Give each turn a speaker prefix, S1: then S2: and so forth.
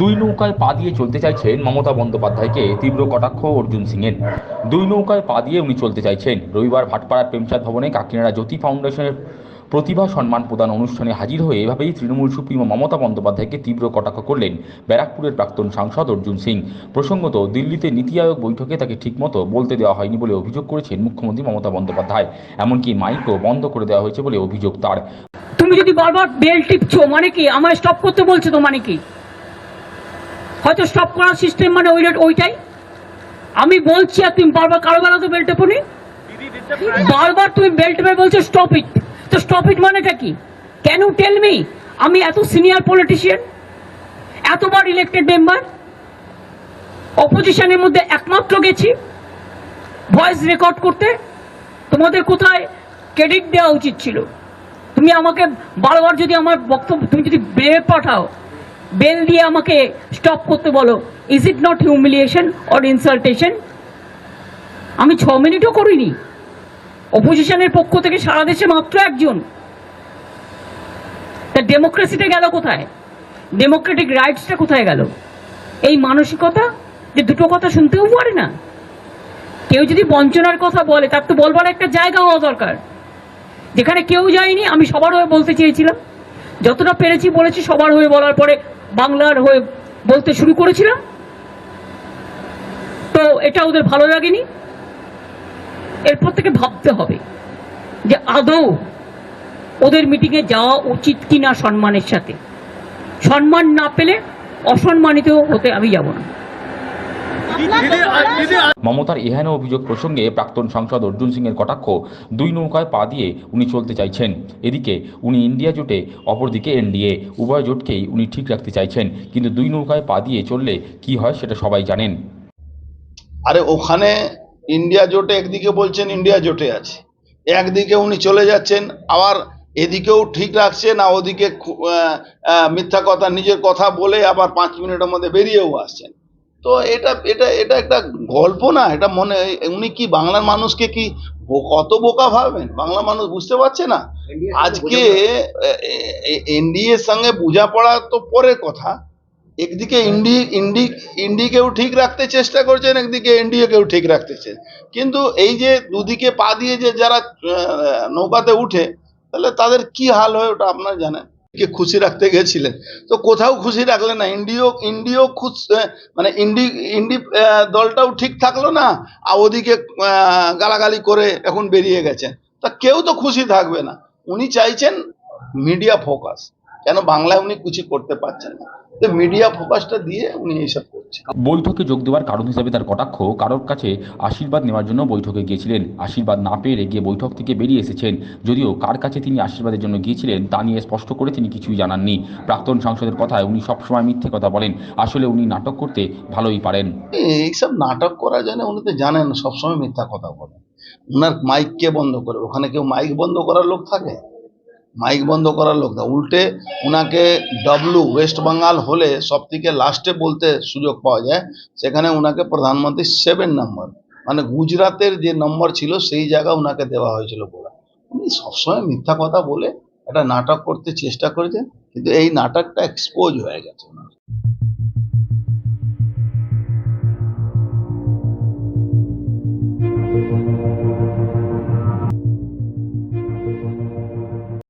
S1: দুই নৌকায় পা দিয়ে চলতে চাইছেন মমতা বন্দ্যোপাধ্যায়কে তীব্র কটাক্ষ অর্জুন সিংয়ের। দুই নৌকায় পা দিয়ে উনি চলতে চাইছেন। রবিবার ভাটপাড়ার প্রেমচাঁদ ভবনে কাকিনাড়া জ্যোতি ফাউন্ডেশনের প্রতিভা সম্মান প্রদান অনুষ্ঠানে হাজির হয়ে এভাবেই তৃণমূল সুপ্রিমো মমতা বন্দ্যোপাধ্যায়কে তীব্র কটাক্ষ করলেন ব্যারাকপুরের প্রাক্তন সাংসদ অর্জুন সিং। প্রসঙ্গত, দিল্লিতে নীতি আয়োগ বৈঠকে তাকে ঠিকমতো বলতে দেওয়া হয়নি বলে অভিযোগ করেছেন মুখ্যমন্ত্রী মমতা বন্দ্যোপাধ্যায়। এমনকি মাইকও বন্ধ করে দেওয়া হয়েছে বলে অভিযোগ তার।
S2: তুমি যদি বারবার বেল টিপছো মানে কি? আমায় স্টপ করতে বলছো তো মানে কি? হয়তো স্টপ করার সিস্টেম মানে ওই ওইটাই। আমি বলছি আর তুমি বারবার কারও বেলা তো বেল টেপনি? বারবার তুমি বেল টেপে বলছো স্টপ ইট তো স্টপ ইট মানেটা কি? ক্যান ইউ টেল মি আমি এত সিনিয়র পলিটিশিয়ান এতবার ইলেক্টেড মেম্বার অপোজিশনের মধ্যে একমাত্র গেছি ভয়েস রেকর্ড করতে। তোমাদের কোথায় ক্রেডিট দেওয়া উচিত ছিল? তুমি আমাকে বারবার যদি আমার বক্তব্য তুমি যদি বেল পাঠাও বেল দিয়ে আমাকে স্টপ করতে বলো। Is it not humiliation or insultation আমি ছ মিনিটও করিনি। অপোজিশনের পক্ষ থেকে সারা দেশে মাত্র একজন। তা ডেমোক্রেসিটা গেল কোথায়? ডেমোক্রেটিক রাইটসটা কোথায় গেল? এই মানসিকতা যে দুটো কথা শুনতেও পারে না। কেউ যদি বঞ্চনার কথা বলে, তার তো বলবার একটা জায়গা হওয়া দরকার। যেখানে কেউ যায়নি, আমি সবার হয়ে বলতে চেয়েছিলাম। যতটা পেরেছি বলেছি, সবার হয়ে বলার পরে বাংলার হয়ে বলতে শুরু করেছিলাম। তো এটা ওদের ভালো লাগেনি। এরপর থেকে ভাবতে হবে যে আদৌ ওদের মিটিংয়ে যাওয়া উচিত কিনা সম্মানের সাথে। সম্মান না পেলে অসম্মানিত হতে আমি যাব না।
S1: মমতার এহেন অভিযোগ প্রসঙ্গে প্রাক্তন সাংসদ অর্জুন সিংয়ের কটাক্ষ, দুই নৌকায় পা দিয়ে উনি চলতে চাইছেন। এদিকে উনি ইন্ডিয়া জোটে, অপরদিকে এনডিএ। উভয় জোটকেই উনি ঠিক রাখতে চাইছেন, কিন্তু দুই নৌকায় পা দিয়ে চললে কি হয় সেটা সবাই জানেন।
S3: আরে ওখানে ইন্ডিয়া জোটে একদিকে বলছেন ইন্ডিয়া জোটে আছে। একদিকে উনি চলে যাচ্ছেন, আবার এদিকেও ঠিক রাখছে না ওদিকে মিথ্যা কথা, নিজের কথা বলে আবার পাঁচ মিনিটের মধ্যে বেরিয়েও আসছেন। তো এটা এটা এটা একটা গল্প না এটা মনে উনি কি বাংলার মানুষকে কি কত বোকা ভাবেন বাংলা মানুষ বুঝতে পারছে না? আজকে এনডিএর সঙ্গে বোঝাপড়া তো পরের কথা। একদিকে ইন্ডি ইন্ডি ইন্ডিকেও ঠিক রাখতে চেষ্টা করছেন একদিকে এনডিএকেও ঠিক রাখতেছেন কিন্তু এই যে দুদিকে পা দিয়ে যে যারা নৌকাতে উঠে তাহলে তাদের কি হাল হয় ওটা আপনার জানেন? কে খুশি রাখতে গেছিলেন? তো কোথাও খুশি রাখলেন না, ইন্ডিও ইন্ডিও খুশ মানে ইন্ডি ইন্ডি দলটাও ঠিক থাকল না, আর ওদিকে গালাগালি করে এখন বেরিয়ে গেছেন। তা কেউ তো খুশি থাকবে না। উনি চাইছেন মিডিয়া ফোকাস। কেন? বাংলায় উনি কিছু করতে পারছেন না। তো মিডিয়া ফোকাসটা দিয়ে উনি এইসব করছেন
S1: বৈঠকে যোগ দেওয়ার কারণ হিসেবে তার কটাক্ষ কারোর কাছে আশীর্বাদ নেওয়ার জন্য বৈঠকে গিয়েছিলেন। আশীর্বাদ না পেয়ে গিয়ে বৈঠক থেকে বেরিয়ে এসেছেন। যদিও কার কাছে তিনি আশীর্বাদের জন্য গিয়েছিলেন তা নিয়ে স্পষ্ট করে তিনি কিছুই জানাননি। প্রাক্তন সাংসদের কথায় উনি সবসময় মিথ্যে কথা বলেন। আসলে উনি নাটক করতে ভালোই পারেন।
S3: এইসব নাটক করার জন্য উনি তো জানেন সবসময় মিথ্যা কথা বলেন ওনার মাইক কে বন্ধ করে, ওখানে কেউ মাইক বন্ধ করার লোক থাকে? মাইক বন্ধ করার লোক না। উল্টে ওনাকে ডব্লু ওয়েস্ট বেঙ্গাল হলে সব থেকে লাস্টে বলতে সুযোগ পাওয়া যায়, সেখানে ওনাকে প্রধানমন্ত্রী সেভেন নম্বর মানে গুজরাতের যে নম্বর ছিল, সেই জায়গা ওনাকে দেওয়া হয়েছিল বলা। উনি সবসময় মিথ্যা কথা বলে একটা নাটক করতে চেষ্টা করেছেন, কিন্তু এই নাটকটা এক্সপোজ হয়ে গেছে।